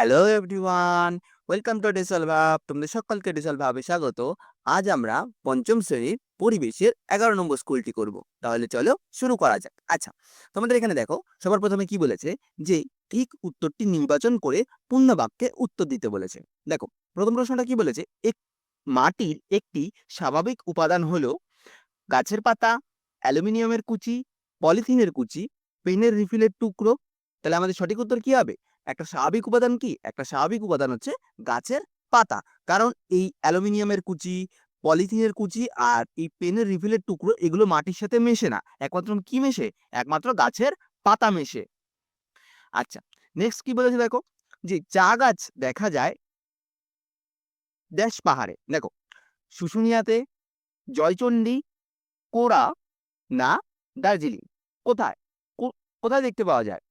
Hello everyone, welcome to ডিসেল ভাব তোমাদের সকলকে ডিসেল ভাবে স্বাগত। আজ আমরা পঞ্চম শ্রেণির পরিবেশের এগারো নম্বর স্কুলটি করব। তাহলে চলো শুরু করা যাক। আচ্ছা তোমাদের এখানে দেখো, সবার প্রথমে কি বলেছে? যে ঠিক উত্তরটি নির্বাচন করে পূর্ণ বাক্যে উত্তর দিতে বলেছে। দেখো, প্রথম প্রশ্নটা কি বলেছে? এক মাটির একটি স্বাভাবিক উপাদান হলো গাছের পাতা, অ্যালুমিনিয়ামের কুচি, পলিথিনের কুচি, পেনের রিফিলের টুকরো। তাহলে আমাদের সঠিক উত্তর কি হবে? একটা স্বাভাবিক উপাদান কি? একটা স্বাভাবিক উপাদান হচ্ছে গাছের পাতা। কারণ এই অ্যালুমিনিয়ামের কুচি, পলিথিনের কুচি আর এই পেনের রিফিলের টুকরো এগুলো মাটির সাথে মেশে না। একমাত্র কি মেশে? একমাত্র গাছের পাতা মেশে। আচ্ছা নেক্সট কি বলেছে দেখো? যে চা গাছ দেখা যায় ড্যাশ পাহাড়ে দেখো, শুশুনিয়াতে জয়চণ্ডী কোরা না দার্জিলিং? কোথায়? কোথায় দেখতে পাওয়া যায়?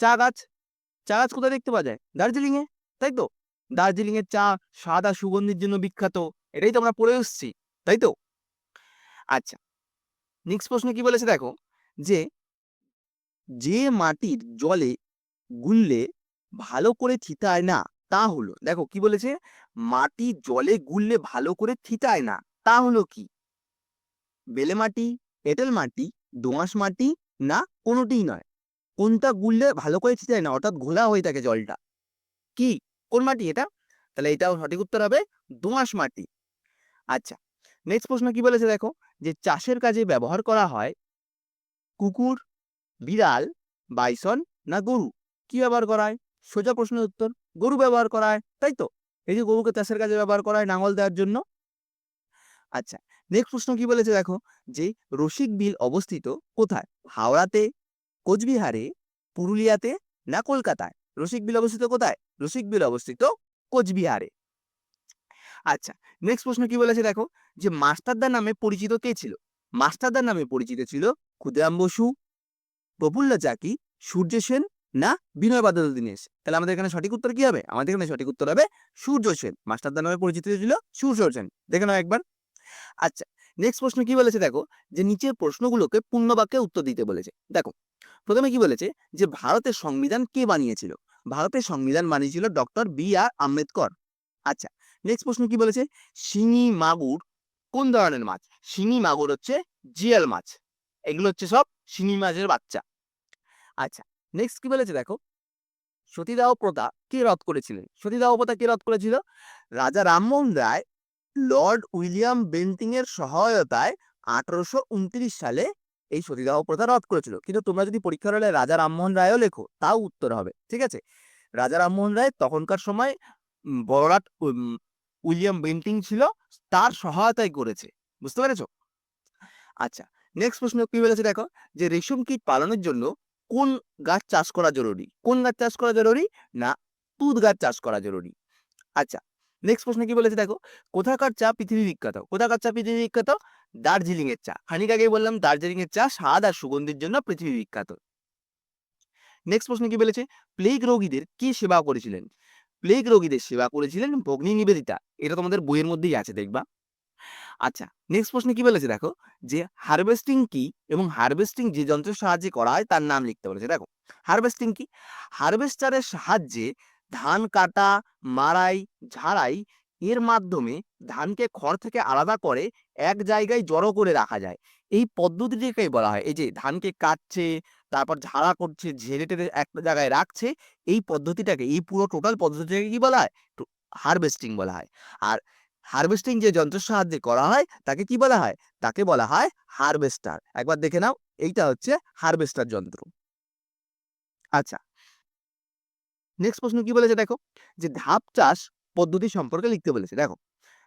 চা গাছ চা গাছ কোথায় দেখতে পাওয়া যায়? দার্জিলিং এ তাই তো? দার্জিলিং এর চা সাদা সুগন্ধির জন্য বিখ্যাত, এটাই তো আমরা পড়ে এসেছি, তাই তো? আচ্ছা নেক্সট প্রশ্ন কি বলেছে দেখো, যে যে মাটির জলে গুললে ভালো করে থিতায় না, তা হলো, দেখো কি বলেছে? মাটি জলে গুললে ভালো করে থিতায় না, তা হলো কি? বেলে মাটি এঁটেল মাটি দোআঁশ মাটি না কোনোটিই নয়। কোনটা গুললে ভালো করে থিতায় না, অর্থাৎ ঘোলা হয়ে থাকে জলটা। কি? কোন মাটি এটা? তাহলে এটাও সঠিক উত্তর হবে দোআঁশ মাটি। আচ্ছা নেক্সট প্রশ্ন কি বলেছে দেখো? যে চাষের কাজে ব্যবহার করা হয় কুকুর, বিড়াল, বাইসন না গরু? কি ব্যবহার করা হয়? সোজা প্রশ্নের উত্তর, গরু ব্যবহার করা হয়, তাই তো? এই যে গরুকে চাষের কাজে ব্যবহার করা হয়, নাঙল দেওয়ার জন্য। আচ্ছা নেক্সট প্রশ্ন কি বলেছে দেখো? যে রসিক বিল অবস্থিত কোথায়? হাওড়াতে কোচবিহারে, পুরুলিয়াতে না কলকাতায়? রসিক বিল অবস্থিত কোথায়? রসিক বিল অবস্থিত কোচবিহারে। আচ্ছা নেক্সট প্রশ্ন কি বলেছে দেখো? যে মাস্টারদা নামে পরিচিত কে ছিল? মাস্টারদার নামে পরিচিত ছিল ক্ষুদিরাম বসু, প্রফুল্ল চাকি সূর্য সেন না বিনয় বাদল দীনেশ? তাহলে আমাদের এখানে সঠিক উত্তর কি হবে? আমাদের এখানে সঠিক উত্তর হবে সূর্য সেন। মাস্টারদার নামে পরিচিত ছিল সূর্য সেন। দেখে নাও একবার। আচ্ছা নেক্সট প্রশ্ন কি বলেছে দেখো? যে নিচের প্রশ্নগুলোকে পূর্ণ বাক্যে উত্তর দিতে বলেছে। দেখো প্রথমে কি বলেছে? যে ভারতের সংবিধান কে বানিয়েছিল? ভারতের সংবিধান বানিয়েছিল ডক্টর বি আর আম্বেদকর। আচ্ছা নেক্সট প্রশ্ন কি বলেছে? শিঙি মাগুর কোন ধরনের মাছ? শিঙি মাগুর হচ্ছে জিয়াল মাছ। এগুলো হচ্ছে সব শিঙি মাছের বাচ্চা। আচ্ছা নেক্সট কি বলেছে দেখো? সতীদাহ প্রথা কে রদ করেছিলেন? সতীদাহ প্রথা কে রদ করেছিল? Raja Rammohan Roy Lord William Bentinck এর সহায়তায় আঠারোশো উনত্রিশ সালে এই সতীদাহ প্রথা রদ করেছিল। কিন্তু তোমরা যদি পরীক্ষার হলে রাজা রামমোহন রায়ও লেখো তাও উত্তর হবে ঠিক আছে? রাজা রামমোহন রায় তখনকার সময় উম, উইলিয়াম বেন্টিং ছিল তার সহায়তায় করেছে বুঝতে পেরেছ? আচ্ছা নেক্সট প্রশ্ন কি বলেছে দেখো যে রেশম কীট পালনের জন্য কোন গাছ চাষ করা জরুরি? কোন গাছ চাষ করা জরুরি? না তুঁত গাছ চাষ করা জরুরি। আচ্ছা নেক্সট প্রশ্ন কি বলেছে দেখো? কোথাকার চা পৃথিবী বিখ্যাত? কোথাকার চা পৃথিবী বিখ্যাত? দার্জিলিং এর চা। খানিক আগেই বললাম দার্জিলিং এর চা স্বাদ আর সুগন্ধির জন্য পৃথিবী বিখ্যাত। নেক্সট প্রশ্ন কি বলেছে? প্লেগ রোগীদের কি সেবা করেছিলেন? প্লেগ রোগীদের সেবা করেছিলেন ভগ্নী নিবেদিতা। এটা তোমাদের বইয়ের মধ্যেই আছে, দেখবা। আচ্ছা নেক্সট প্রশ্ন কি বলেছে দেখো? যে হারভেস্টিং কি এবং হারভেস্টিং যে যন্ত্রের সাহায্যে করা হয় তার নাম লিখতে বলেছে। দেখো হারভেস্টিং কি? হারভেস্টারের সাহায্যে ধান কাটা, মাড়াই, ঝাড়াই এর মাধ্যমে ধানকে খড় থেকে আলাদা করে এক জায়গায় জড়ো করে রাখা যায়। এই পদ্ধতিটাকেই বলা হয়। এই যে ধানকে কাটছে, তারপর ঝাড়া করছে, ঝেড়ে টেড়ে একটা জায়গায় রাখছে, এই পদ্ধতিটাকে, এই পুরো টোটাল পদ্ধতিটাকে কি বলা হয়? হারভেস্টিং বলা হয়। আর হারভেস্টিং যে যন্ত্রের সাহায্যে করা হয়, তাকে কি বলা হয়? তাকে বলা হয় হারভেস্টার একবার দেখে নাও, এইটা হচ্ছে হারভেস্টার যন্ত্র। আচ্ছা নেক্সট প্রশ্ন কি বলেছে দেখো? যে ধাপ চাষ পদ্ধতি সম্পর্কে লিখতে বলেছে। দেখো,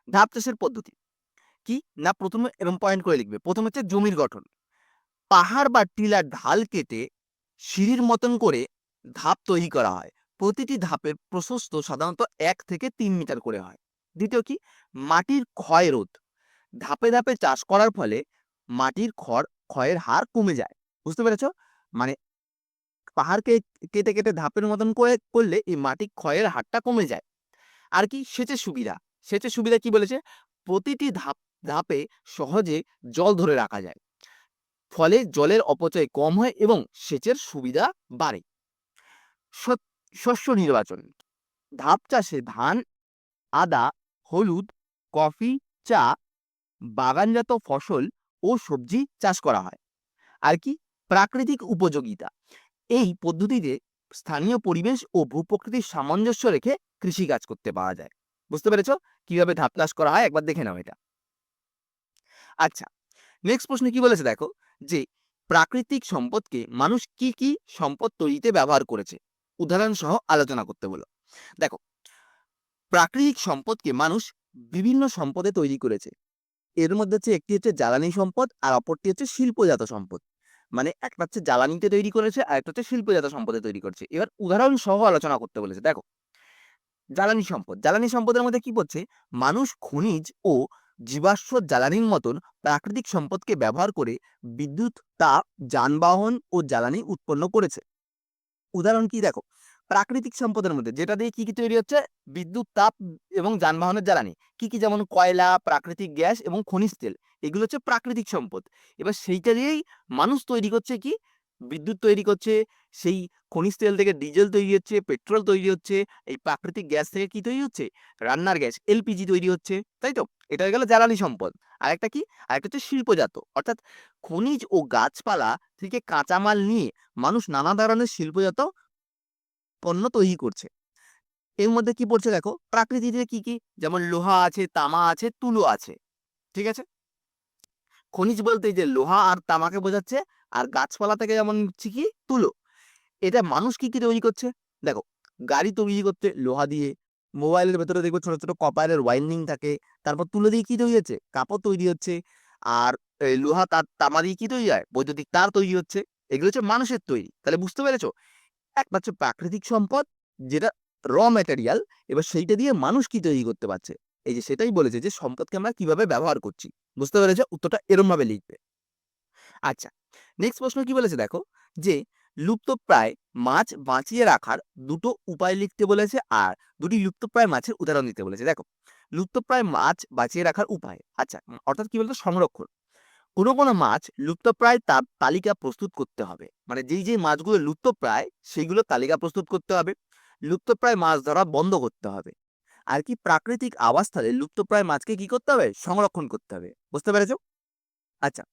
ধাপ চাষের পদ্ধতি কি? না প্রথমে এরকম পয়েন্ট করে লিখবে। প্রথম হচ্ছে জমির গঠন। পাহাড় বা টিলার ঢাল কেটে সিঁড়ির মতন করে ধাপ তৈরি করা হয়। প্রতিটি ধাপের প্রশস্ত সাধারণত এক থেকে তিন মিটার করে হয়। দ্বিতীয় কি? মাটির ক্ষয় রোধ। ধাপে ধাপে চাষ করার ফলে মাটির খড়, ক্ষয়ের হার কমে যায়। বুঝতে পেরেছ? মানে পাহাড়কে কেটে কেটে ধাপের মতন করে করলে এই মাটি ক্ষয়ের হারটা কমে যায়। আর কি সেচের সুবিধা? সেচের সুবিধা কি বলেছে? প্রতিটি ধাপ, ধাপে সহজে জল ধরে রাখা যায়। ফলে জলের অপচয় কম হয় এবং সেচের সুবিধা বাড়ে। শস্য নির্বাচন। ধাপ চাষে ধান, আদা, হলুদ, কফি, চা, বাগানজাত ফসল ও সবজি চাষ করা হয়। আর কি? প্রাকৃতিক উপযোগিতা। এই পদ্ধতিতে স্থানীয় পরিবেশ ও ভূপ্রকৃতির সামঞ্জস্য রেখে কৃষিকাজ করতে পাওয়া যায়। বুঝতে পেরেছ? কীভাবে ধাপ চাষ করা হয়? একবার দেখে নাও এটা। আচ্ছা নেক্সট প্রশ্ন কি বলেছে দেখো? যে প্রাকৃতিক সম্পদকে মানুষ কি কি সম্পদ তৈরিতে ব্যবহার করেছে? উদাহরণ সহ আলোচনা করতে বলো। দেখো, প্রাকৃতিক সম্পদকে মানুষ বিভিন্ন সম্পদে তৈরি করেছে। এর মধ্যে হচ্ছে একটি হচ্ছে জ্বালানি সম্পদ আর অপরটি হচ্ছে শিল্পজাত সম্পদ। মানে একটা হচ্ছে জ্বালানিতে তৈরি করেছে, আর একটা হচ্ছে শিল্পজাত সম্পদে তৈরি করেছে। এবার উদাহরণ সহ আলোচনা করতে বলেছে। দেখো, জ্বালানি সম্পদ। জ্বালানি সম্পদের মধ্যে কি পড়ছে? মানুষ খনিজ ও জীবাশ্ম জ্বালানির মতন প্রাকৃতিক সম্পদকে ব্যবহার করে বিদ্যুৎ, তাপ, যানবাহন ও জ্বালানি উৎপন্ন করেছে। উদাহরণ কি? দেখো প্রাকৃতিক সম্পদের মধ্যে। যেটা দিয়ে কি কি তৈরি হচ্ছে? বিদ্যুৎ, তাপ এবং যানবাহনের জ্বালানি। কি কি যেমন কয়লা, প্রাকৃতিক গ্যাস এবং খনিজ তেল, এগুলো হচ্ছে প্রাকৃতিক সম্পদ। এবার সেইটা দিয়েই মানুষ তৈরি করছে কি? বিদ্যুৎ তৈরি করছে, সেই খনিজ তেল থেকে ডিজেল তৈরি হচ্ছে, পেট্রোল তৈরি হচ্ছে, এই প্রাকৃতিক গ্যাস থেকে কি তৈরি হচ্ছে? রান্নার গ্যাস এলপিজি তৈরি হচ্ছে, তাই তো? এটা হয়ে গেল জ্বালানি সম্পদ। আরেকটা কি? আরেকটা হচ্ছে শিল্পজাত। অর্থাৎ খনিজ ও গাছপালা থেকে কাঁচামাল নিয়ে মানুষ নানা ধরনের শিল্পজাত পণ্য তৈরি করছে। এর মধ্যে কি পড়ছে দেখো? প্রাকৃতিতে কি কি? যেমন লোহা আছে, তামা আছে, তুলো আছে। ঠিক আছে? খনিজ বলতে যে লোহা আর তামাকে বোঝাচ্ছে, আর গাছপালা থেকে যেমন হচ্ছে কি? তুলো। এটা মানুষ কি কি তৈরি করছে? দেখো, গাড়ি তৈরি করতে, লোহা দিয়ে। মোবাইলের ভেতরে দেখব ছোট ছোট কপারের ওয়াইন্ডিং থাকে। তারপর তুলো দিয়ে কি তৈরি হচ্ছে? কাপড় তৈরি হচ্ছে। আর লোহা, তার তামা দিয়ে কি তৈরি হয়? বৈদ্যুতিক তার তৈরি হচ্ছে। এগুলো হচ্ছে মানুষের তৈরি। তাহলে বুঝতে পেরেছ? হচ্ছে প্রাকৃতিক সম্পদ যেটা র ম্যাটেরিয়াল এবার সেইটা দিয়ে মানুষ কি তৈরি করতে পারছে? এই যে সেটাই বলেছে যে সম্পদকে আমরা কীভাবে ব্যবহার করছি। বুঝতে পেরেছ? উত্তরটা এরম ভাবে লিখবে। আচ্ছা নেক্সট প্রশ্ন কি বলেছে দেখো? যে লুপ্তপ্রায় মাছ বাঁচিয়ে রাখার দুটো উপায় লিখতে বলেছে আর দুটি লুপ্তপ্রায় মাছের উদাহরণ দিতে বলেছে। দেখো লুপ্তপ্রায় মাছ বাঁচিয়ে রাখার উপায়। আচ্ছা অর্থাৎ কি বলতো? সংরক্ষণ। কোনো কোনো মাছ লুপ্তপ্রায় তার তালিকা প্রস্তুত করতে হবে। মানে যেই যেই মাছগুলো লুপ্তপ্রায় সেইগুলো তালিকা প্রস্তুত করতে হবে। লুপ্তপ্রায় মাছ ধরা বন্ধ করতে হবে। আর কি প্রাকৃতিক আবাসস্থলে লুপ্তপ্রায় মাছকে কি করতে হবে? সংরক্ষণ করতে হবে। বুঝতে পেরেছ? আচ্ছা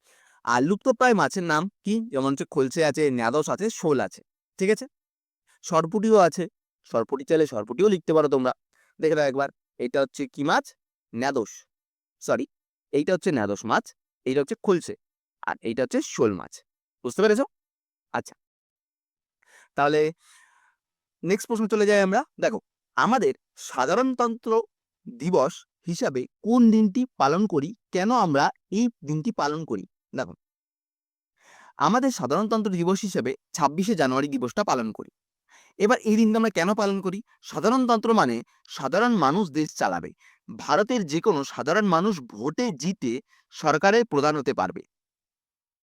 আর লুপ্তপ্রায় মাছের নাম কি? যেমন হচ্ছে খলসে আছে, ন্যাদস আছে, শোল আছে। ঠিক আছে? সরপুটিও আছে। সরপুটি চাইলে সরপুটিও লিখতে পারো তোমরা। দেখে দাও একবার। এটা হচ্ছে কি মাছ? ন্যাদস। সরি, এইটা হচ্ছে ন্যাদস মাছ। এইটা হচ্ছে খলসে। আর এইটা হচ্ছে শোল মাছ। বুঝতে পেরেছ? আচ্ছা। তাহলে নেক্সট প্রশ্ন চলে যাই আমরা। দেখো, আমাদের সাধারণতন্ত্র দিবস হিসাবে কোন দিনটি পালন করি? কেন আমরা এই দিনটি পালন করি? দেখো, আমাদের সাধারণতন্ত্র দিবস হিসেবে ছাব্বিশে জানুয়ারি দিবসটা পালন করি। এবার এই দিনটা আমরা কেন পালন করি? সাধারণতন্ত্র মানে সাধারণ মানুষ দেশ চালাবে। ভারতের যে কোনো সাধারণ মানুষ ভোটে জিতে সরকারের প্রধান হতে পারবে।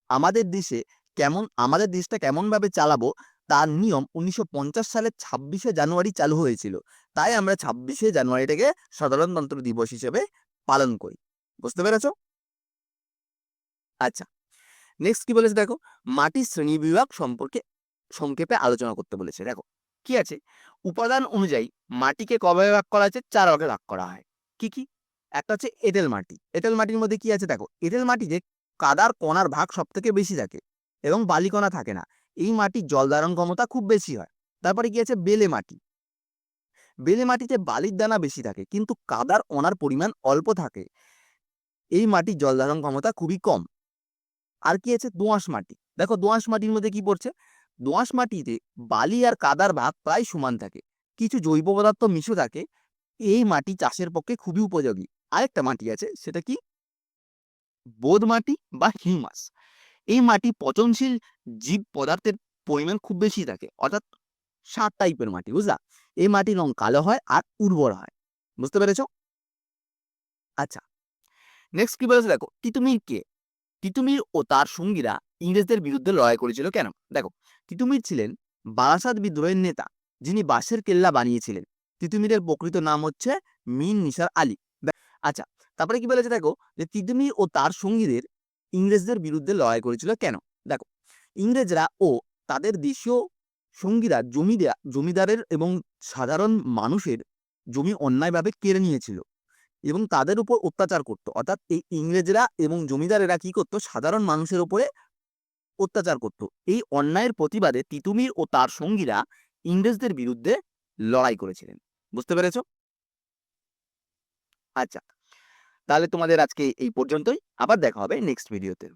আমাদের দেশে কেমন, আমাদের দেশটা কেমনভাবে চালাবো? তার নিয়ম উনিশশো পঞ্চাশ সালের ছাব্বিশে জানুয়ারি চালু হয়েছিল। তাই আমরা ছাব্বিশে জানুয়ারিটাকে সাধারণতন্ত্র দিবস হিসেবে পালন করি। বুঝতে পেরেছ? আচ্ছা নেক্সট কি বলেছে দেখো? মাটির শ্রেণি বিভাগ সম্পর্কে সংক্ষেপে আলোচনা করতে বলেছে। দেখো কি আছে? উপাদান অনুযায়ী মাটিকে কবে ভাগ করা আছে চার ভাগে ভাগ করা হয়। কি কি? একটা হচ্ছে এঁটেল মাটি। এঁটেল মাটির মধ্যে কি আছে? দেখো, এঁটেল মাটিতে কাদার কণার ভাগ সব থেকে বেশি থাকে এবং বালিকণা থাকে না। এই মাটির জল ধারণ ক্ষমতা খুব বেশি হয়। তারপরে কি আছে? বেলে মাটি। বেলে মাটিতে বালির দানা বেশি থাকে, কিন্তু কাদার অনার পরিমাণ অল্প থাকে। এই মাটির জল ধারণ ক্ষমতা খুবই কম। আর কি আছে? দোঁয়াশ মাটি। দেখো, দোঁয়াশ মাটির মধ্যে কি পড়ছে? দোঁয়াশ মাটিতে বালি আর কাদার ভাগ প্রায় সমান থাকে। কিছু জৈব পদার্থ মিশে থাকে। এই মাটি চাষের পক্ষে খুবই উপযোগী। আরেকটা মাটি আছে, সেটা কি? বোধ মাটি বা হিউমাস এই মাটি পচনশীল জীব পদার্থের পরিমাণ খুব বেশি থাকে, অর্থাৎ সার টাইপের মাটি, বুঝলা? এই মাটির রং কালো হয় আর উর্বর হয়। বুঝতে পেরেছ? আচ্ছা নেক্সট কি বলেছে দেখো? তিতুমির কে? তিতুমির ও তার সঙ্গীরা ইংরেজদের বিরুদ্ধে লড়াই করেছিল কেন? দেখো, তিতুমির ছিলেন বারাসাত বিদ্রোহের নেতা, যিনি বাঁশের কেল্লা বানিয়েছিলেন। তিতুমিরের প্রকৃত নাম হচ্ছে মিন নিসার আলী। আচ্ছা তারপরে কি বলেছে দেখো যে তিতুমির ও তার সঙ্গীদের ইংরেজদের বিরুদ্ধে লড়াই করেছিল কেন? দেখো, ইংরেজরা ও তাদের দেশীয় সঙ্গীরা জমিদার জমিদারের এবং সাধারণ মানুষের জমি অন্যায়ভাবে কেড়ে নিয়েছিল। এবং তাদের উপর অত্যাচার করত। অর্থাৎ এই ইংরেজরা এবং জমিদারেরা কি করত? সাধারণ মানুষের উপরে অত্যাচার করত। এই অন্যায়ের প্রতিবাদে তিতুমির ও তার সঙ্গীরা ইংরেজদের বিরুদ্ধে লড়াই করেছিলেন। বুঝতে পেরেছ? আচ্ছা তাহলে তোমাদের আজকে এই পর্যন্তই। আবার দেখা হবে নেক্সট ভিডিওতে